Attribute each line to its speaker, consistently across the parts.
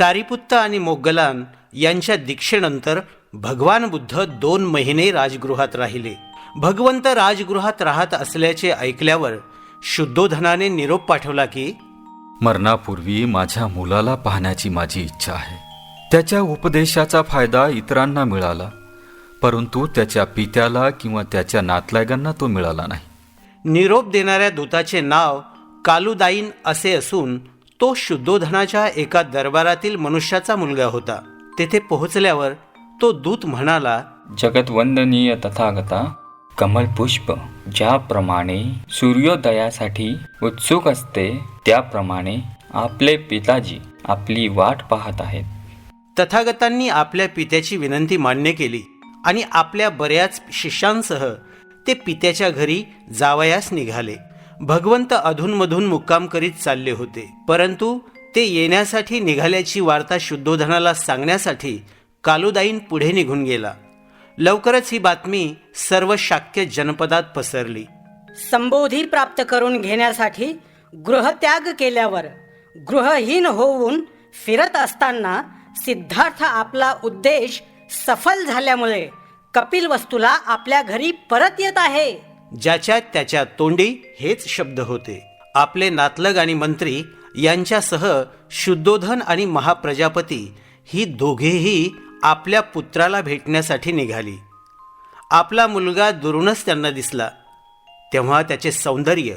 Speaker 1: सारीपुत्त आणि मोगलान यांच्या दीक्षेनंतर भगवान बुद्ध दोन महिने राजगृहात राहिले. भगवंत राजगृहात राहत असल्याचे ऐकल्यावर शुद्धोधनाने निरोप पाठवला की
Speaker 2: मरणापूर्वी माझ्या मुलाला पाहण्याची माझी इच्छा आहे. त्याच्या उपदेशाचा फायदा इतरांना मिळाला परंतु त्याच्या पित्याला किंवा त्याच्या नातलागांना तो मिळाला नाही.
Speaker 1: निरोप देणाऱ्या दूताचे नाव कालुदाईन असे असून तो शुद्धोधनाच्या एका दरबारातील मनुष्याचा मुलगा होता. तेथे पोहोचल्यावर तो दूत म्हणाला
Speaker 3: जगतवंदनीय तथागता कमलपुष्प ज्याप्रमाणे सूर्योदयासाठी उत्सुक असते त्याप्रमाणे आपले पिताजी आपली वाट पाहत आहेत.
Speaker 1: तथागतांनी आपल्या पित्याची विनंती मान्य केली आणि आपल्या बऱ्याच शिष्यांसह ते पित्याच्या घरी जावयास निघाले. भगवंत अधूनमधून मुक्काम करीत चालले होते. परंतु ते येण्यासाठी निघाल्याची वार्ता शुद्धोधनाला सांगण्यासाठी कालुदाईन पुढे निघून गेला. लवकरच ही बातमी सर्व शाक्य जनपदात पसरली.
Speaker 4: संबोधी प्राप्त करून घेण्यासाठी गृहत्याग केल्यावर गृहहीन होऊन फिरत असताना सिद्धार्थ आपला उद्देश सफल झाल्यामुळे कपिल वस्तूला आपल्या घरी परत येत आहे.
Speaker 1: ज्याच्या त्याच्या तोंडी हेच शब्द होते. आपले नातलग आणि मंत्री यांच्यासह शुद्धोधन आणि महाप्रजापती ही दोघेही आपल्या पुत्राला भेटण्यासाठी निघाली. आपला मुलगा दुरूनच त्यांना दिसला. तेव्हा त्याचे सौंदर्य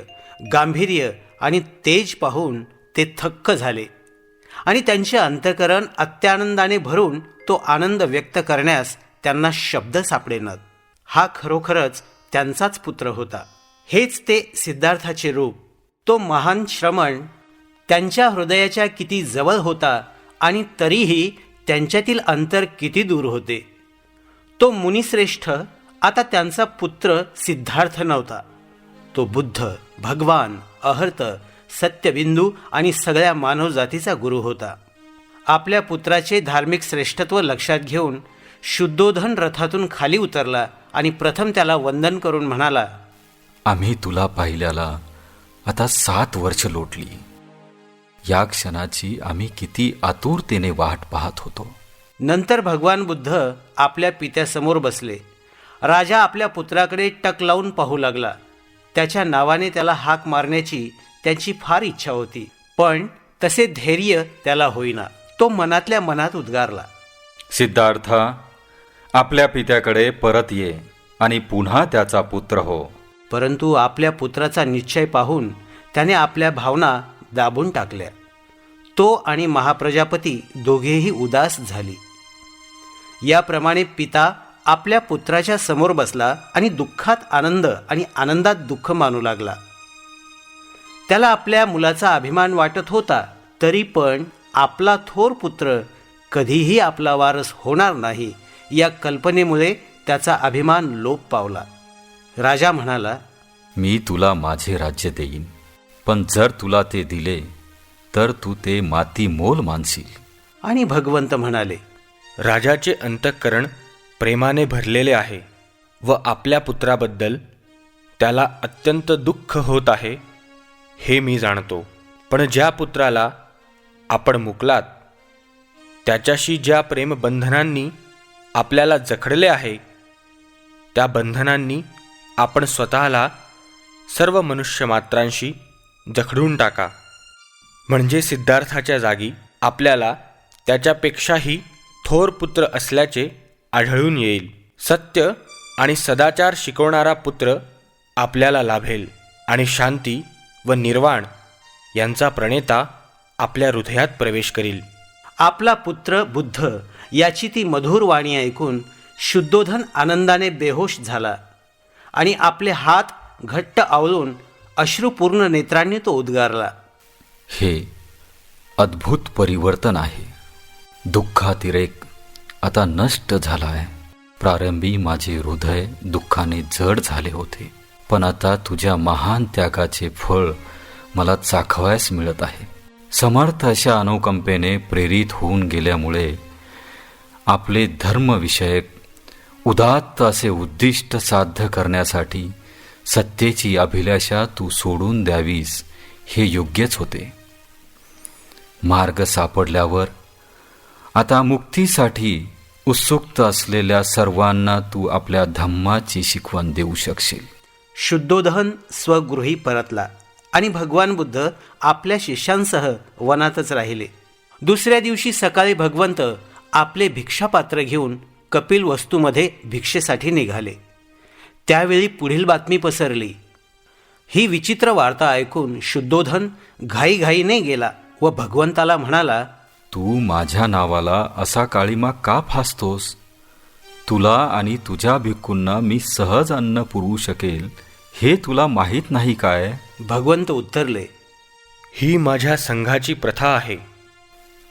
Speaker 1: गांभीर्य आणि तेज पाहून ते थक्क झाले. आणि त्यांचे अंतकरण अत्यानंदाने भरून तो आनंद व्यक्त करण्यास त्यांना शब्द सापडेनात. हा खरोखरच त्यांचाच पुत्र होता. हेच ते सिद्धार्थाचे रूप. तो महान श्रमण त्यांच्या हृदयाच्या किती जवळ होता आणि तरीही त्यांच्यातील अंतर किती दूर होते. तो मुनिश्रेष्ठ आता त्यांचा पुत्र सिद्धार्थ नव्हता. तो बुद्ध भगवान अहर्त सत्यबिंदू आणि सगळ्या मानवजातीचा गुरु होता. आपल्या पुत्राचे धार्मिक श्रेष्ठत्व लक्षात घेऊन शुद्धोधन रथातून खाली उतरला आणि प्रथम त्याला वंदन करून म्हणाला
Speaker 2: आम्ही तुला पाहिल्याला आता सात वर्ष लोटली. या क्षणाची आम्ही किती आतुरतेने वाट पाहत होतो.
Speaker 1: नंतर भगवान बुद्ध आपल्या पित्यासमोर बसले. राजा आपल्या पुत्राकडे टक लावून पाहू लागला. त्याच्या नावाने त्याला हाक मारण्याची त्याची फार इच्छा होती पण तसे धैर्य त्याला होईना. तो मनातल्या मनात उद्गारला.
Speaker 2: सिद्धार्था आपल्या पित्याकडे परत ये आणि पुन्हा त्याचा पुत्र हो.
Speaker 1: परंतु आपल्या पुत्राचा निश्चय पाहून त्याने आपल्या भावना दाबून टाकल्या. तो आणि महाप्रजापती दोघेही उदास झाली. याप्रमाणे पिता आपल्या पुत्राच्या समोर बसला आणि दुःखात आनंद आणि आनंदात दुःख मानू लागला. त्याला आपल्या मुलाचा अभिमान वाटत होता तरी पण आपला थोर पुत्र कधीही आपला वारस होणार नाही. या कल्पनेमुळे त्याचा अभिमान लोप पावला. राजा म्हणाला
Speaker 2: मी तुला माझे राज्य देईन पण जर तुला ते दिले तर तू ते माती मोल मानशील.
Speaker 1: आणि भगवंत म्हणाले
Speaker 5: राजाचे अंतःकरण प्रेमाने भरलेले आहे व आपल्या पुत्राबद्दल त्याला अत्यंत दुःख होत आहे हे मी जाणतो. पण ज्या पुत्राला आपण मुकलात त्याच्याशी ज्या प्रेमबंधनांनी आपल्याला जखडले आहे. त्या बंधनांनी आपण स्वतःला सर्व मनुष्यमात्रांशी जखडून टाका. म्हणजे सिद्धार्थाच्या जागी आपल्याला त्याच्यापेक्षाही थोर पुत्र असल्याचे आढळून येईल. सत्य आणि सदाचार शिकवणारा पुत्र आपल्याला लाभेल आणि शांती व निर्वाण यांचा प्रणेता आपल्या हृदयात प्रवेश करील.
Speaker 1: आपला पुत्र बुद्ध याची ती मधुर वाणी ऐकून शुद्धोधन आनंदाने बेहोश झाला आणि आपले हात घट्ट आवळून अश्रुपूर्ण नेत्रांनी तो उद्गारला.
Speaker 2: हे अद्भुत परिवर्तन आहे. दुःखातिरेक आता नष्ट झाला आहे प्रारंभी माझे हृदय दुःखाने जड झाले होते. पण आता तुझ्या महान त्यागाचे फळ मला चाखवायस मिळत आहे. समर्थ अशा अनुकंपेने प्रेरित होऊन गेल्यामुळे आपले धर्मविषयक उदात्त असे उद्दिष्ट साध्य करण्यासाठी सत्तेची अभिलाषा तू सोडून द्यावीस हे योग्यच होते. मार्ग सापडल्यावर आता मुक्तीसाठी उत्सुक असलेल्या सर्वांना तू आपल्या धम्माची शिकवण देऊ शकशील.
Speaker 1: शुद्धोदहन स्वगृही परतला आणि भगवान बुद्ध आपल्या शिष्यांसह वनातच राहिले. दुसऱ्या दिवशी सकाळी भगवंत आपले भिक्षापात्र घेऊन कपिल वस्तूमध्ये भिक्षेसाठी निघाले. त्यावेळी पुढील बातमी पसरली. ही विचित्र वार्ता ऐकून शुद्धोधन घाईघाईने गेला व भगवंताला म्हणाला
Speaker 2: तू माझ्या नावाला असा काळीमा का फासतोस? तुला आणि तुझ्या भिक्कूंना मी सहज अन्न पुरवू शकेल हे तुला माहीत नाही काय?
Speaker 1: भगवंत उत्तरले
Speaker 5: ही माझ्या संघाची प्रथा आहे.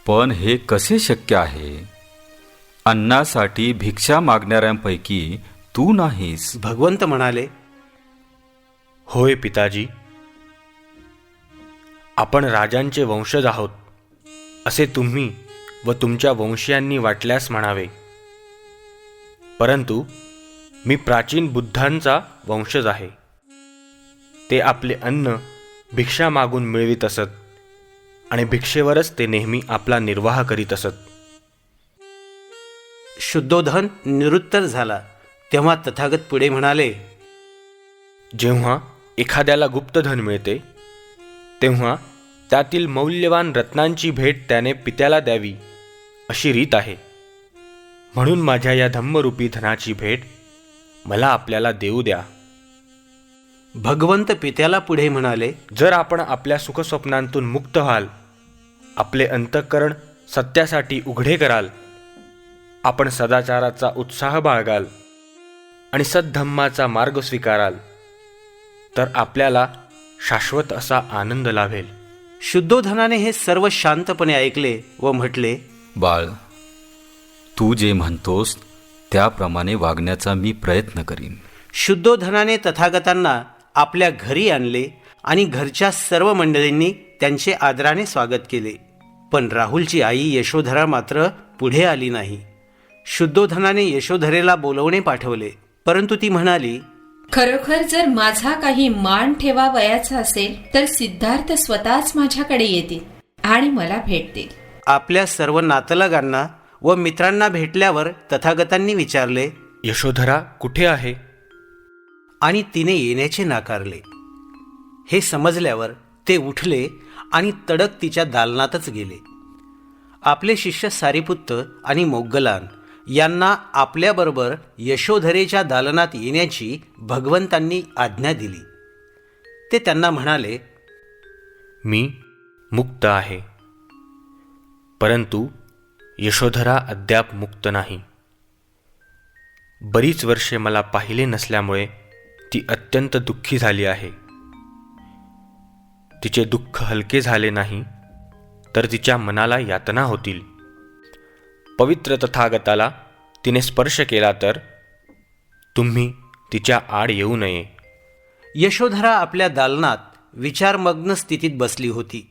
Speaker 2: पण हे कसे शक्य आहे? अन्नासाठी भिक्षा मागणाऱ्यांपैकी तू नाहीस.
Speaker 1: भगवंत म्हणाले
Speaker 5: होय पिताजी आपण राजांचे वंशज आहोत असे तुम्ही व तुमच्या वंशीयांनी वाटल्यास म्हणावे. परंतु मी प्राचीन बुद्धांचा वंशज आहे. ते आपले अन्न भिक्षा मागून मिळवित असत आणि भिक्षेवरच ते नेहमी आपला निर्वाह करीत असत.
Speaker 1: शुद्धोधन निरुत्तर झाला. तेव्हा तथागत पुढे म्हणाले
Speaker 5: जेव्हा एखाद्याला गुप्तधन मिळते तेव्हा त्यातील मौल्यवान रत्नांची भेट त्याने पित्याला द्यावी अशी रीत आहे. म्हणून माझ्या या धम्मरूपी धनाची भेट मला आपल्याला देऊ द्या.
Speaker 1: भगवंत पित्याला पुढे म्हणाले
Speaker 5: जर आपण आपल्या सुखस्वप्नांतून मुक्त व्हाल आपले अंतःकरण सत्यासाठी उघडे कराल आपण सदाचाराचा उत्साह बाळगाल आणि सद्धम्माचा मार्ग स्वीकाराल तर आपल्याला शाश्वत असा आनंद लाभेल.
Speaker 1: शुद्धोधनाने हे सर्व शांतपणे ऐकले व म्हटले
Speaker 2: बाळ तू जे म्हणतोस त्याप्रमाणे वागण्याचा मी प्रयत्न करीन.
Speaker 1: शुद्धोधनाने तथागतांना आपल्या घरी आणले आणि घरच्या सर्व मंडळींनी त्यांचे आदराने स्वागत केले. पण राहुलची आई यशोधरा मात्र पुढे आली नाही. शुद्धोधनाने यशोधरेला बोलवणे पाठवले. परंतु ती म्हणाली
Speaker 6: खरोखर जर माझा काही मान ठेवावयाचा असेल तर सिद्धार्थ स्वतःच माझ्याकडे येतील आणि मला भेटतील.
Speaker 1: आपल्या सर्व नातलगांना व मित्रांना भेटल्यावर तथागतांनी विचारले
Speaker 5: यशोधरा कुठे आहे?
Speaker 1: आणि तिने येण्याचे नाकारले. हे समजल्यावर ते उठले आणि तडक तिच्या दालनातच गेले. आपले शिष्य सारीपुत्त आणि मोग्गलान यांना आपल्याबरोबर यशोधरेच्या दालनात येण्याची भगवंतांनी आज्ञा दिली. ते त्यांना म्हणाले
Speaker 5: मी मुक्त आहे. परंतु यशोधरा अद्याप मुक्त नाही. बरीच वर्षे मला पाहिले नसल्यामुळे ती अत्यंत दुःखी झाली आहे. तिचे दुःख हलके झाले नाही तर तिच्या मनाला यातना होतील. पवित्र तथागताला तिने स्पर्श केला तर तुम्ही तिच्या आड येऊ नये.
Speaker 1: यशोधरा आपल्या दालनात विचारमग्न स्थितीत बसली होती.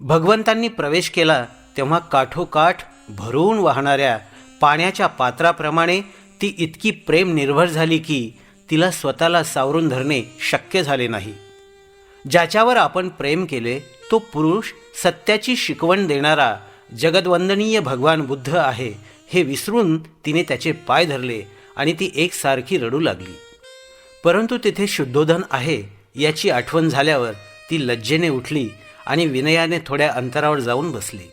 Speaker 1: भगवंतांनी प्रवेश केला तेव्हा काठोकाठ भरून वाहणाऱ्या पाण्याच्या पात्राप्रमाणे ती इतकी प्रेम निर्भर झाली की तिला स्वतःला सावरून धरणे शक्य झाले नाही. ज्याच्यावर आपण प्रेम केले तो पुरुष सत्याची शिकवण देणारा जगदवंदनीय भगवान बुद्ध आहे हे विसरून तिने त्याचे पाय धरले आणि ती एकसारखी रडू लागली. परंतु तिथे शुद्धोधन आहे याची आठवण झाल्यावर ती लज्जेने उठली आणि विनयाने थोड्या अंतरावर जाऊन बसली.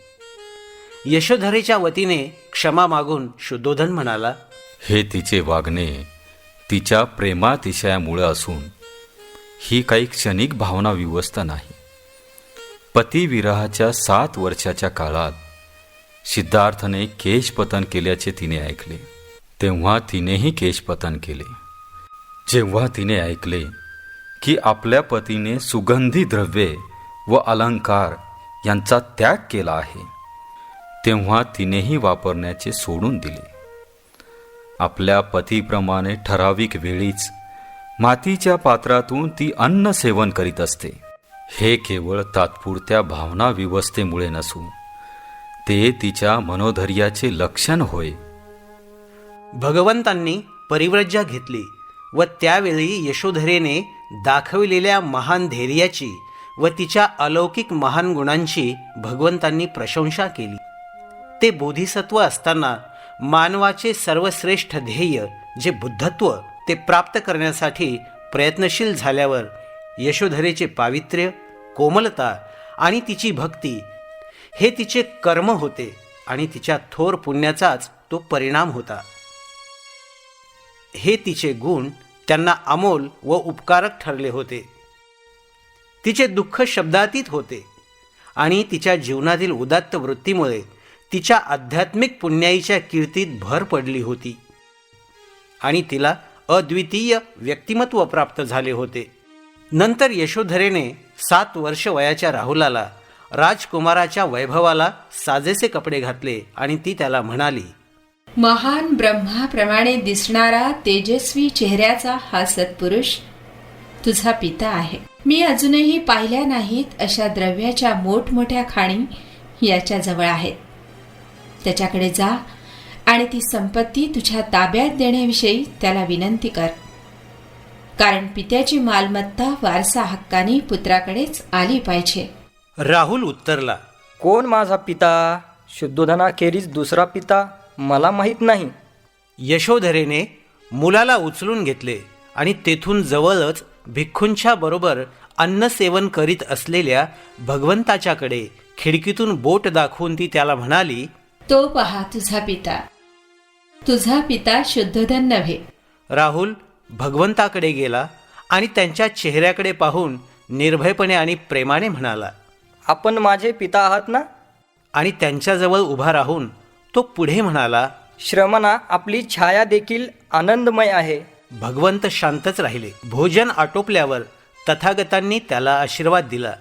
Speaker 1: यशोधरेच्या वतीने क्षमा मागून शुद्धोधन म्हणाला
Speaker 2: हे तिचे वागणे तिच्या प्रेमातिशयामुळे असून ही काही क्षणिक भावना विवस्त नाही. पतिविरहाच्या सात वर्षाच्या काळात सिद्धार्थने केशपतन केल्याचे तिने ऐकले. तेव्हा तिनेही केशपतन केले. जेव्हा तिने ऐकले की आपल्या पतीने सुगंधी द्रव्ये व अलंकार यांचा त्याग केला आहे तेव्हा तिनेही वापरण्याचे सोडून दिले. आपल्या पतीप्रमाणे ठराविक वेळीच मातीच्या पात्रातून ती अन्न सेवन करीत असते. हे केवळ तात्पुरत्या भावना व्यवस्थेमुळे नसून ते तिच्या मनोधैर्याचे लक्षण होय.
Speaker 1: भगवंतांनी परिव्रज्या घेतली व त्यावेळी यशोधरेने दाखविलेल्या महान धैर्याची व तिच्या अलौकिक महान गुणांची भगवंतांनी प्रशंसा केली. ते बोधिसत्व असताना मानवाचे सर्वश्रेष्ठ ध्येय जे बुद्धत्व ते प्राप्त करण्यासाठी प्रयत्नशील झाल्यावर यशोधरेचे पावित्र्य कोमलता आणि तिची भक्ती हे तिचे कर्म होते आणि तिच्या थोर पुण्याचाच तो परिणाम होता. हे तिचे गुण त्यांना अमोल व उपकारक ठरले होते. तिचे दुःख शब्दातीत होते आणि तिच्या जीवनातील उदात्त वृत्तीमुळे तिच्या आध्यात्मिक पुण्याईच्या कीर्तीत भर पडली होती आणि तिला अद्वितीय व्यक्तिमत्व प्राप्त झाले होते. नंतर यशोधरेने सात वर्ष वयाच्या राहुलाला राजकुमाराच्या वैभवाला साजेसे कपडे घातले आणि ती त्याला म्हणाली
Speaker 6: महान ब्रह्माप्रमाणे दिसणारा तेजस्वी चेहऱ्याचा हा सत्पुरुष तुझा पिता आहे. मी अजूनही पाहिल्या नाहीत अशा द्रव्याच्या मोठमोठ्या खाणी याच्या जवळ आहेत. त्याच्याकडे जा आणि ती संपत्ती तुझ्या ताब्यात देण्याविषयी त्याला विनंती कर. कारण पित्याची मालमत्ता वारसा हक्काने पुत्राकडेच आली पाहिजे.
Speaker 1: राहुल उत्तरला
Speaker 7: कोण माझा पिता? शुद्धोधनाखेरीज दुसरा पिता? मला माहीत नाही.
Speaker 1: यशोधरेने मुलाला उचलून घेतले आणि तेथून जवळच भिक्खूंच्या बरोबर अन्नसेवन करीत असलेल्या भगवंताच्याकडे खिडकीतून बोट दाखवून ती त्याला म्हणाली
Speaker 6: तो पहा तुझा पिता. तुझा पिता शुद्धोधन नव्हे.
Speaker 1: राहुल भगवंताकडे गेला आणि त्यांच्या चेहऱ्याकडे पाहून निर्भयपणे आणि प्रेमाने म्हणाला
Speaker 7: आपण माझे पिता आहात ना?
Speaker 1: आणि त्यांच्याजवळ उभा राहून तो पुढे म्हणाला
Speaker 7: श्रमणा आपली छाया देखील आनंदमय आहे.
Speaker 1: भगवंत शांतच राहिले. भोजन आटोपल्यावर तथागतांनी त्याला आशीर्वाद दिला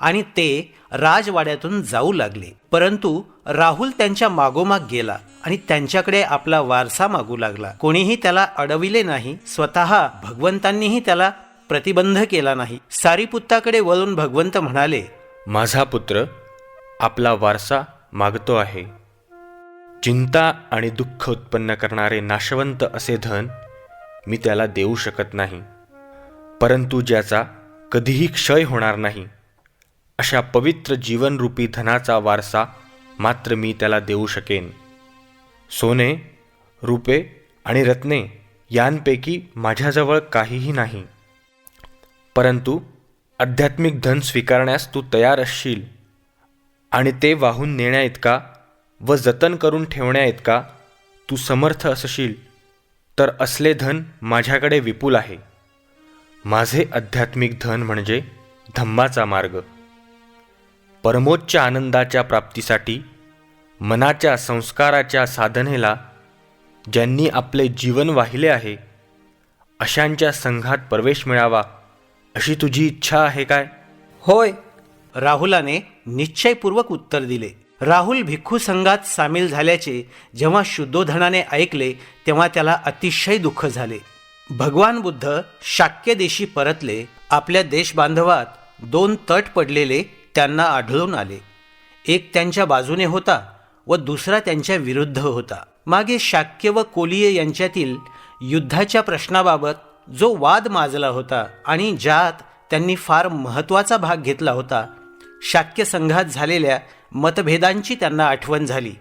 Speaker 1: आणि ते राजवाड्यातून जाऊ लागले. परंतु राहुल त्यांच्या मागोमाग गेला आणि त्यांच्याकडे आपला वारसा मागू लागला. कोणीही त्याला अडविले नाही स्वतः भगवंतांनीही त्याला प्रतिबंध केला नाही. सारीपुत्ताकडे वळून भगवंत म्हणाले
Speaker 5: माझा पुत्र आपला वारसा मागतो आहे. चिंता आणि दुःख उत्पन्न करणारे नाशवंत असे धन मी त्याला देऊ शकत नाही. परंतु ज्याचा कधीही क्षय होणार नाही अशा पवित्र जीवनरूपी धनाचा वारसा मात्र मी त्याला देऊ शकेन. सोने रुपे आणि रत्ने यांपैकी माझ्याजवळ काहीही नाही. परंतु आध्यात्मिक धन स्वीकारण्यास तू तयार असशील. आणि ते वाहून नेण्याइतका व जतन करून ठेवण्याइतका तू समर्थ असशील तर असले धन माझ्याकडे विपुल आहे. माझे आध्यात्मिक धन म्हणजे धम्माचा मार्ग. परमोच्च आनंदाच्या प्राप्तीसाठी मनाच्या संस्काराच्या साधनेला ज्यांनी आपले जीवन वाहिले आहे अशांच्या संघात प्रवेश मिळावा अशी तुझी इच्छा आहे काय?
Speaker 7: होय.
Speaker 1: राहुलाने निश्चयपूर्वक उत्तर दिले. राहुल भिक्खू संघात सामील झाल्याचे जेव्हा शुद्धोधनाने ऐकले तेव्हा त्याला अतिशय दुःख झाले. भगवान बुद्ध शाक्य देशी परतले. आपल्या देशबांधवात दोन तट पडलेले त्यांना आढळून आले. एक त्यांच्या बाजूने होता व दुसरा त्यांच्या विरुद्ध होता. मागे शाक्य व कोलिये यांच्यातील युद्धाच्या प्रश्नाबाबत जो वाद माजला होता आणि ज्यात त्यांनी फार महत्त्वाचा भाग घेतला होता शाक्य संघात झालेल्या मतभेदांची त्यांना आठवण झाली.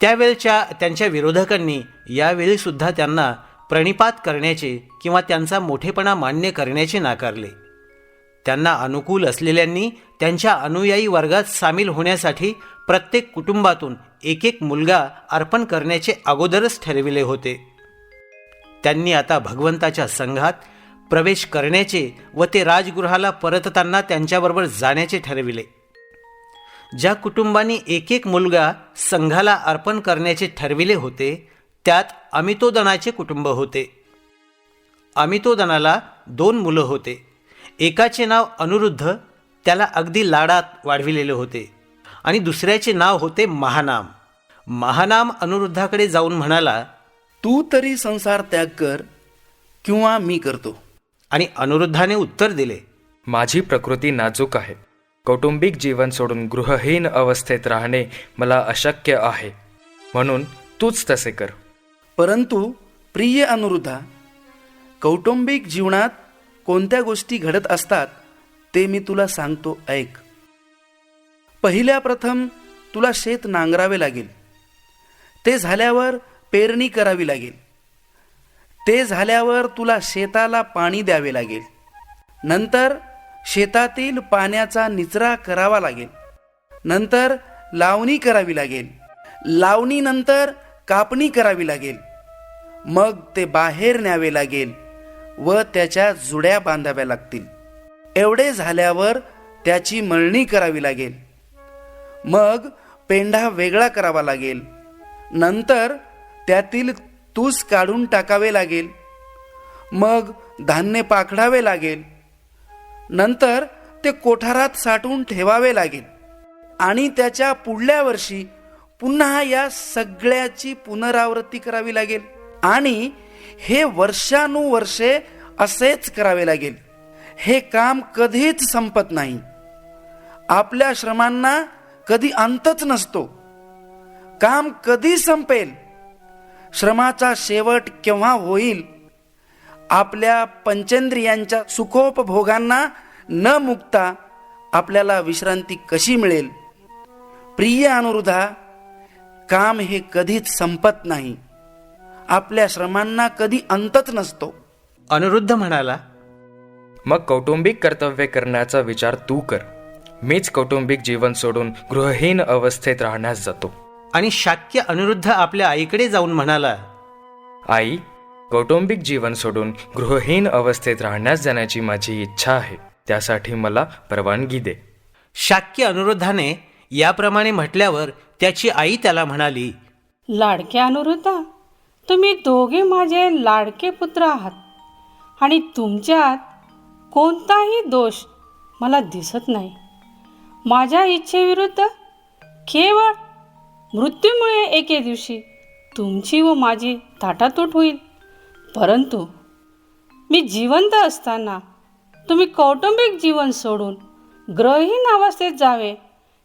Speaker 1: त्यावेळच्या त्यांच्या विरोधकांनी यावेळीसुद्धा त्यांना प्रणिपात करण्याचे किंवा त्यांचा मोठेपणा मान्य करण्याचे नाकारले. त्यांना अनुकूल असलेल्यांनी त्यांच्या अनुयायी वर्गात सामील होण्यासाठी प्रत्येक कुटुंबातून एक एक मुलगा अर्पण करण्याचे अगोदरच ठरविले होते. त्यांनी आता भगवंताच्या संघात प्रवेश करण्याचे व ते राजगृहाला परतताना त्यांच्याबरोबर जाण्याचे ठरविले. ज्या कुटुंबांनी एक एक मुलगा संघाला अर्पण करण्याचे ठरविले होते त्यात अमितोदनाचे कुटुंब होते. अमितोदनाला दोन मुलं होते. एकाचे नाव अनुरुद्ध त्याला अगदी लाडात वाढविलेले होते. आणि दुसऱ्याचे नाव होते महानाम. महानाम अनुरुद्धाकडे जाऊन म्हणाला
Speaker 8: तू तरी संसार त्याग कर किंवा मी करतो.
Speaker 1: आणि अनुरुद्धाने उत्तर दिले.
Speaker 9: माझी प्रकृती नाजूक आहे. कौटुंबिक जीवन सोडून गृहहीन अवस्थेत राहणे मला अशक्य आहे. म्हणून तूच तसे कर.
Speaker 8: परंतु प्रिय अनुरुद्धा कौटुंबिक जीवनात कोणत्या गोष्टी घडत असतात ते मी तुला सांगतो ऐक. पहिल्या प्रथम तुला शेत नांगरावे लागेल. ते झाल्यावर पेरणी करावी लागेल. ते झाल्यावर तुला शेताला पाणी द्यावे लागेल. नंतर शेतातील पाण्याचा निचरा करावा लागेल. नंतर लावणी करावी लागेल. लावणीनंतर कापणी करावी लागेल. मग ते बाहेर न्यावे लागेल व त्याच्या जुड्या बांधाव्या लागतील. एवढे झाल्यावर त्याची मळणी करावी लागेल. मग पेंढा वेगळा करावा लागेल. नंतर त्यातील तूस काढून टाकावे लागेल. मग धान्य पाखडावे लागेल. नंतर ते कोठारात साठवून ठेवावे लागेल. आणि त्याच्या पुढल्या वर्षी पुन्हा या सगळ्याची पुनरावृत्ती करावी लागेल. आणि हे वर्षानुवर्षे असेच करावे लागेल. हे काम कधीच संपत नाही. आपल्या श्रमांना कधी अंतच नसतो. काम कधी संपेल? श्रमाचा शेवट केव्हा होईल? आपल्या पंचेंद्रियांच्या सुखोपभोगांना न मुक्ता आपल्याला विश्रांती कशी मिळेल? प्रिय अनुरुधा काम हे कधीच संपत नाही. आपल्या श्रमांना कधी अंतच नसतो.
Speaker 1: अनिरुद्ध म्हणाला
Speaker 9: मग कौटुंबिक कर्तव्य करण्याचा विचार तू कर. मीच कौटुंबिक जीवन सोडून गृहहीन अवस्थेत राहण्यास जातो.
Speaker 1: आणि शाक्य अनिरुद्ध आपल्या आईकडे जाऊन म्हणाला
Speaker 9: आई कौटुंबिक जीवन सोडून गृहहीन अवस्थेत राहण्यास जाण्याची माझी इच्छा आहे. त्यासाठी मला परवानगी दे.
Speaker 1: शाक्य अनुरुद्धाने याप्रमाणे म्हटल्यावर त्याची आई त्याला म्हणाली
Speaker 10: लाडक्या अनुरुद्धा तुम्ही दोघे माझे लाडके पुत्र आहात. आणि तुमच्यात कोणताही दोष मला दिसत नाही. माझ्या इच्छेविरुद्ध केवळ मृत्यूमुळे एके दिवशी तुमची व माझी ताटातूट होईल. परंतु मी जिवंत असताना तुम्ही कौटुंबिक जीवन सोडून ग्रहीन अवस्थेत जावे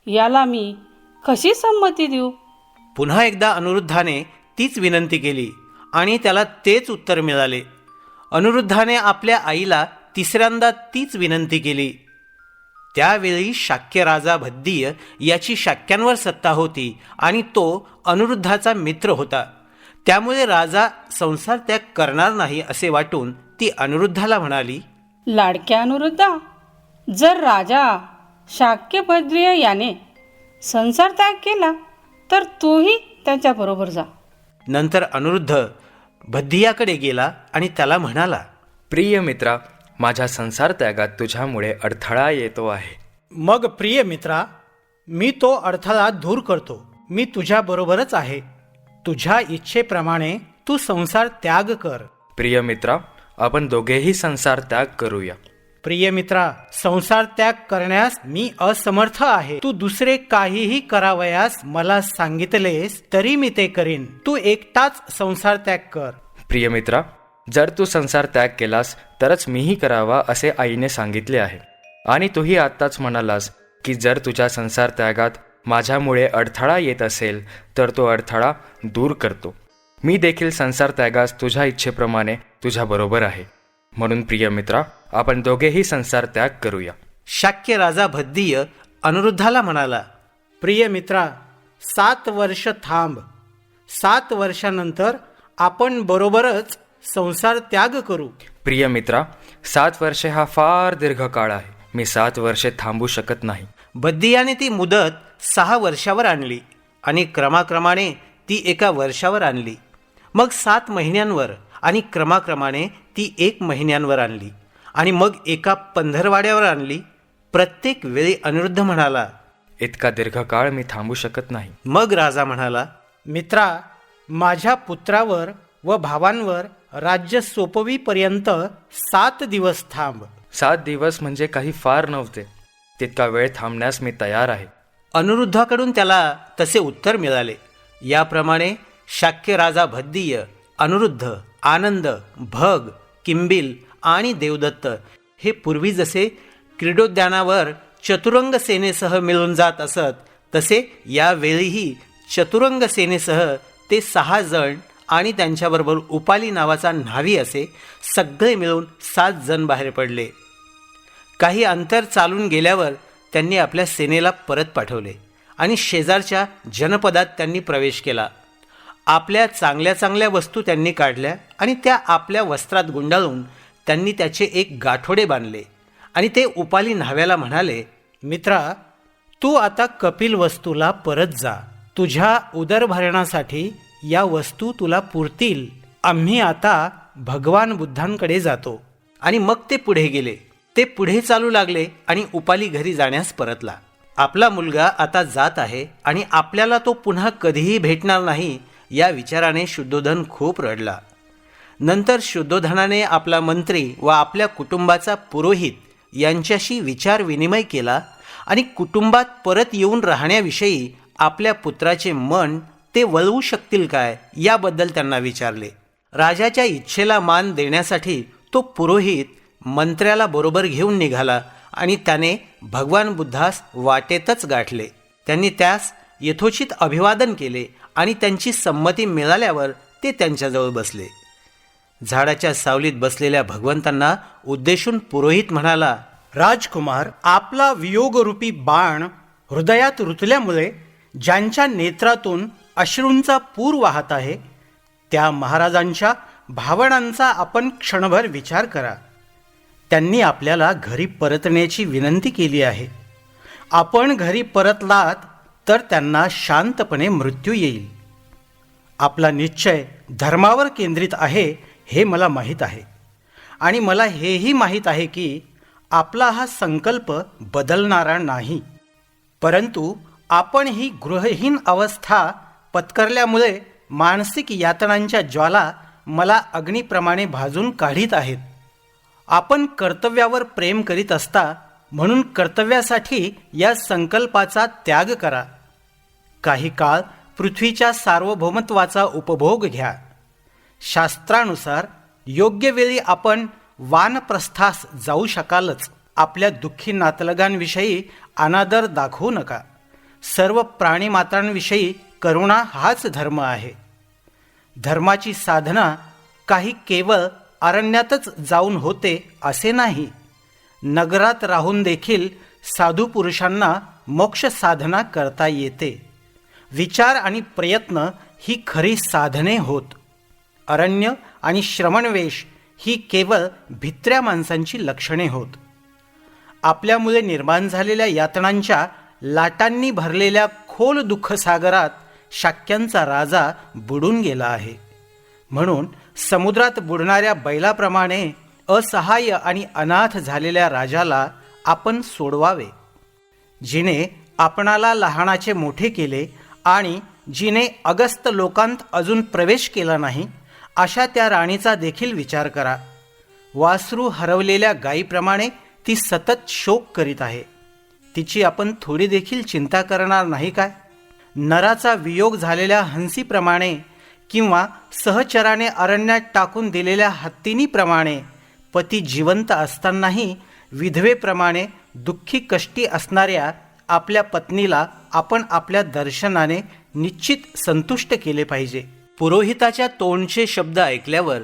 Speaker 10: याला मी कशी संमती देऊ?
Speaker 1: पुन्हा एकदा अनिरुद्धाने तीच विनंती केली आणि त्याला तेच उत्तर मिळाले. अनिरुद्धाने आपल्या आईला तिसऱ्यांदा तीच विनंती केली. त्यावेळी शाक्य राजा भद्दीय याची शाक्यांवर सत्ता होती आणि तो अनिरुद्धाचा मित्र होता. त्यामुळे राजा संसार त्याग करणार नाही असे वाटून ती अनिरुद्धाला म्हणाली
Speaker 10: लाडक्या अनुरुद्धा जर राजा शाक्यभद्रिय याने संसार त्याग केला तर तूही त्याच्याबरोबर जा.
Speaker 1: नंतर अनिरुद्ध भद्दियाकडे गेला आणि त्याला म्हणाला
Speaker 9: प्रिय मित्रा माझ्या संसार त्यागात तुझ्यामुळे अडथळा येतो आहे.
Speaker 11: मग प्रिय मित्रा मी तो अडथळा दूर करतो. मी तुझ्याबरोबरच आहे. तुझ्या इच्छेप्रमाणे तू संसार त्याग कर.
Speaker 9: प्रिय मित्रा आपण दोघेही संसार त्याग करूया.
Speaker 11: प्रिय मित्रा संसार त्याग करण्यास मी असमर्थ आहे. तू दुसरे काहीही करावयास मला सांगितलेस तरी मी ते करीन. तू एकटाच संसार त्याग कर.
Speaker 9: प्रिय मित्रा जर तू संसार त्याग केलास तरच मीही करावा असे आईने सांगितले आहे. आणि तूही आत्ताच म्हणालास की जर तुझ्या संसार त्यागात माझ्यामुळे अडथळा येत असेल तर तो अडथळा दूर करतो. मी देखील संसार त्यागास तुझ्या इच्छेप्रमाणे तुझ्याबरोबर आहे. म्हणून प्रिय मित्रा आपण दोघेही संसार त्याग करूया.
Speaker 1: शाक्य राजा भद्दीय अनिरुद्धाला म्हणाला
Speaker 11: प्रिय मित्रा सात वर्ष थांब. सात वर्षानंतर आपण बरोबरच संसार त्याग करू.
Speaker 9: प्रिय मित्रा सात वर्षे हा फार दीर्घ काळ आहे. मी सात वर्षे थांबू शकत नाही.
Speaker 1: बद्दियाने ती मुदत सहा वर्षावर आणली आणि क्रमाक्रमाने ती एका वर्षावर आणली. मग सात महिन्यांवर आणि क्रमाक्रमाने ती एक महिन्यांवर आणली. आणि मग एका पंधरवाड्यावर आणली. प्रत्येक वेळी अनिरुद्ध म्हणाला
Speaker 9: इतका दीर्घ काळ मी थांबू शकत नाही.
Speaker 1: मग राजा म्हणाला
Speaker 11: मित्रा माझ्या पुत्रावर व भावांवर राज्य सोपवीपर्यंत सात दिवस थांब.
Speaker 9: सात दिवस म्हणजे काही फार नव्हते. तितका वेळ थांबण्यास मी तयार आहे.
Speaker 1: अनिरुद्धाकडून त्याला तसे उत्तर मिळाले. याप्रमाणे शाक्य राजा भद्दीय अनिरुद्ध आनंद भग किंबिल आणि देवदत्त हे पूर्वी जसे क्रीडोद्यानावर चतुरंग सेनेसह मिळून जात असत तसे यावेळीही चतुरंग सेनेसह ते सहा जण आणि त्यांच्याबरोबर उपाली नावाचा न्हावी असे सगळे मिळून सात जण बाहेर पडले. काही अंतर चालून गेल्यावर त्यांनी आपल्या सेनेला परत पाठवले आणि शेजारच्या जनपदात त्यांनी प्रवेश केला.
Speaker 12: आपल्या चांगल्या चांगल्या वस्तू त्यांनी काढल्या आणि त्या आपल्या वस्त्रात गुंडाळून त्यांनी त्याचे एक गाठोडे बांधले आणि ते उपाली न्हाव्याला म्हणाले
Speaker 1: मित्रा तू आता कपिल वस्तूला परत जा. तुझ्या उदरभरणासाठी या वस्तू तुला पुरतील. आम्ही आता भगवान बुद्धांकडे जातो.
Speaker 12: आणि मग ते पुढे गेले. ते पुढे चालू लागले आणि उपाली घरी जाण्यास परतला. आपला मुलगा आता जात आहे आणि आपल्याला तो पुन्हा कधीही भेटणार नाही या विचाराने शुद्धोधन खूप रडला. नंतर शुद्धोधनाने आपला मंत्री व आपल्या कुटुंबाचा पुरोहित यांच्याशी विचार विनिमय केला आणि कुटुंबात परत येऊन राहण्याविषयी आपल्या पुत्राचे मन ते वळवू शकतील काय याबद्दल त्यांना विचारले. राजाच्या इच्छेला मान देण्यासाठी तो पुरोहित मंत्र्याला बरोबर घेऊन निघाला आणि त्याने भगवान बुद्धास वाटेतच गाठले. त्यांनी त्यास यथोचित अभिवादन केले आणि त्यांची संमती मिळाल्यावर ते त्यांच्याजवळ बसले. झाडाच्या सावलीत बसलेल्या भगवंतांना उद्देशून पुरोहित म्हणाला
Speaker 1: राजकुमार आपला वियोगरूपी बाण हृदयात रुतल्यामुळे ज्यांच्या नेत्रातून अश्रूंचा पूर वाहत आहे. त्या महाराजांच्या भावनांचा आपण क्षणभर विचार करा. त्यांनी आपल्याला घरी परतण्याची विनंती केली आहे. आपण घरी परतलात तर त्यांना शांतपणे मृत्यू येईल. आपला निश्चय धर्मावर केंद्रित आहे हे मला माहीत आहे. आणि मला हेही माहीत आहे की आपला हा संकल्प बदलणारा नाही. परंतु आपण ही गृहहीन अवस्था पत्करल्यामुळे मानसिक यातनांच्या ज्वाला मला अग्नीप्रमाणे भाजून काढीत आहेत. आपण कर्तव्यावर प्रेम करीत असता म्हणून कर्तव्यासाठी या संकल्पाचा त्याग करा. काही काळ पृथ्वीच्या सार्वभौमत्वाचा उपभोग घ्या. शास्त्रानुसार योग्य वेळी आपण वानप्रस्थास जाऊ शकालच. आपल्या दुःखी नातलगांविषयी अनादर दाखवू नका. सर्व प्राणीमात्रांविषयी करुणा हाच धर्म आहे. धर्माची साधना काही केवळ अरण्यातच जाऊन होते असे नाही. नगरात राहून देखील साधू पुरुषांना मोक्ष साधना करता येते. विचार आणि प्रयत्न ही खरी साधने होत. अरण्य आणि श्रवणवेश ही केवळ भित्र्या माणसांची लक्षणे होत. आपल्यामुळे निर्माण झालेल्या यातनांच्या लाटांनी भरलेल्या खोल दुःखसागरात शाक्यांचा राजा बुडून गेला आहे. म्हणून समुद्रात बुडणाऱ्या बैलाप्रमाणे असहाय्य आणि अनाथ झालेल्या राजाला आपण सोडवावे. जिने आपणाला लहानाचे मोठे केले आणि जिने अगस्त लोकांत अजून प्रवेश केला नाही अशा त्या राणीचा देखील विचार करा. वासरू हरवलेल्या गायीप्रमाणे ती सतत शोक करीत आहे. तिची आपण थोडी देखील चिंता करणार नाही काय? नराचा वियोग झालेल्या हंसीप्रमाणे किंवा सहचराने अरण्यात टाकून दिलेल्या हत्तीनीप्रमाणे पती जिवंत असतानाही विधवेप्रमाणे दुःखी कष्टी असणाऱ्या आपल्या पत्नीला आपण आपल्या दर्शनाने निश्चित संतुष्ट केले पाहिजे.
Speaker 12: पुरोहिताच्या तोंडचे शब्द ऐकल्यावर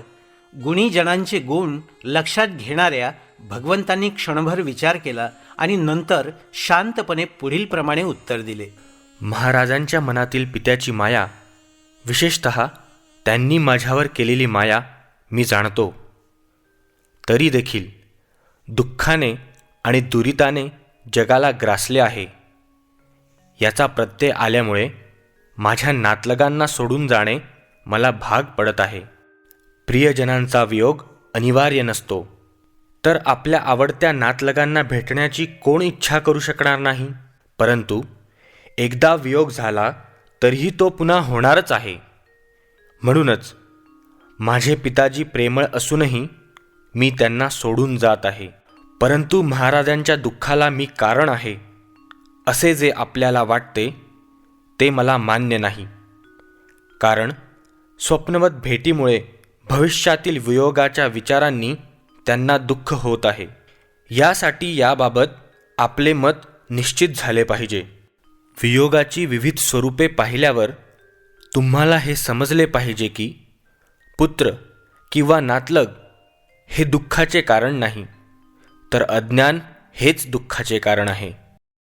Speaker 12: गुणीजनांचे गुण लक्षात घेणाऱ्या भगवंतांनी क्षणभर विचार केला आणि नंतर शांतपणे पुढीलप्रमाणे उत्तर दिले.
Speaker 5: महाराजांच्या मनातील पित्याची माया विशेषत त्यांनी माझ्यावर केलेली माया मी जाणतो. तरी देखील दुःखाने आणि दुरिताने जगाला ग्रासले आहे. याचा प्रत्यय आल्यामुळे माझ्या नातलगांना सोडून जाणे मला भाग पडत आहे. प्रियजनांचा वियोग अनिवार्य नसतो. तर आपल्या आवडत्या नातलगांना भेटण्याची कोण इच्छा करू शकणार नाही? परंतु एकदा वियोग झाला तरीही तो पुन्हा होणारच आहे. म्हणूनच माझे पिताजी प्रेमळ असूनही मी त्यांना सोडून जात आहे. परंतु महाराजांच्या दुःखाला मी कारण आहे. असे जे आपल्याला वाटते ते मला मान्य नाही. कारण स्वप्नवत भेटीमुळे भविष्यातील वियोगाच्या विचारांनी त्यांना दुःख होत आहे. यासाठी याबाबत आपले मत निश्चित झाले पाहिजे. वियोगाची विविध स्वरूपे पाहिल्यावर तुम्हाला हे समजले पाहिजे की पुत्र किंवा नातलग हे दुःखाचे कारण नाही तर अज्ञान हेच दुःखाचे कारण आहे.